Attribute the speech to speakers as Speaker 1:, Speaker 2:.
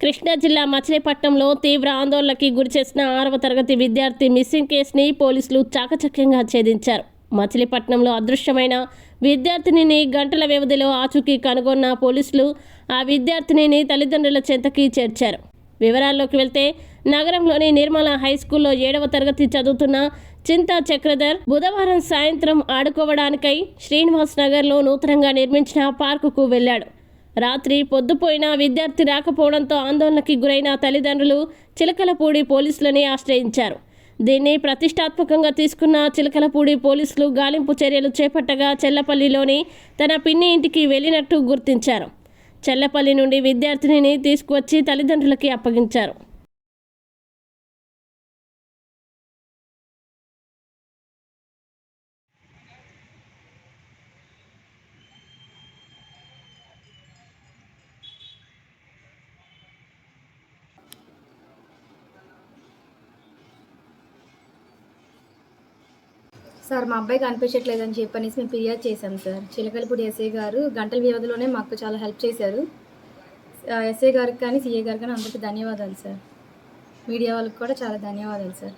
Speaker 1: కృష్ణా జిల్లా మచిలీపట్నంలో తీవ్ర ఆందోళనకి గురిచేసిన ఆరవ తరగతి విద్యార్థి మిస్సింగ్ కేసుని పోలీసులు చాకచక్యంగా ఛేదించారు. మచిలీపట్నంలో అదృశ్యమైన విద్యార్థినిని గంటల వ్యవధిలో ఆచూకీ కనుగొన్న పోలీసులు ఆ విద్యార్థినిని తల్లిదండ్రుల చెంతకి చేర్చారు. వివరాల్లోకి వెళ్తే నగరంలోని నిర్మల హై స్కూల్లో ఏడవ తరగతి చదువుతున్న చింతా చక్రధర్ బుధవారం సాయంత్రం ఆడుకోవడానికై శ్రీనివాస్ నగర్లో నూతనంగా నిర్మించిన పార్కుకు వెళ్ళాడు. రాత్రి పొద్దుపోయిన విద్యార్థి రాకపోవడంతో ఆందోళనకి గురైన తల్లిదండ్రులు చిలకలపూడి పోలీసులని ఆశ్రయించారు. దీన్ని ప్రతిష్టాత్మకంగా తీసుకున్న చిలకలపూడి పోలీసులు గాలింపు చర్యలు చేపట్టగా చెల్లపల్లిలోని తన పిన్ని ఇంటికి వెళ్ళినట్టు గుర్తించారు. చెల్లపల్లి నుండి విద్యార్థినిని తీసుకువచ్చి తల్లిదండ్రులకి అప్పగించారు.
Speaker 2: సార్ మా అబ్బాయి కనిపించట్లేదని చెప్పనేసి మేము ఫిర్యాదు చేశాం సార్. చిలకలపూడి ఎస్ఐ గారు గంటల వ్యవధిలోనే మాకు చాలా హెల్ప్ చేశారు. ఎస్ఏ ఎస్ఐ గారికి కానీ సిఏ గారికి కానీ అందరికీ ధన్యవాదాలు సార్. మీడియా వాళ్ళకి కూడా చాలా ధన్యవాదాలు సార్.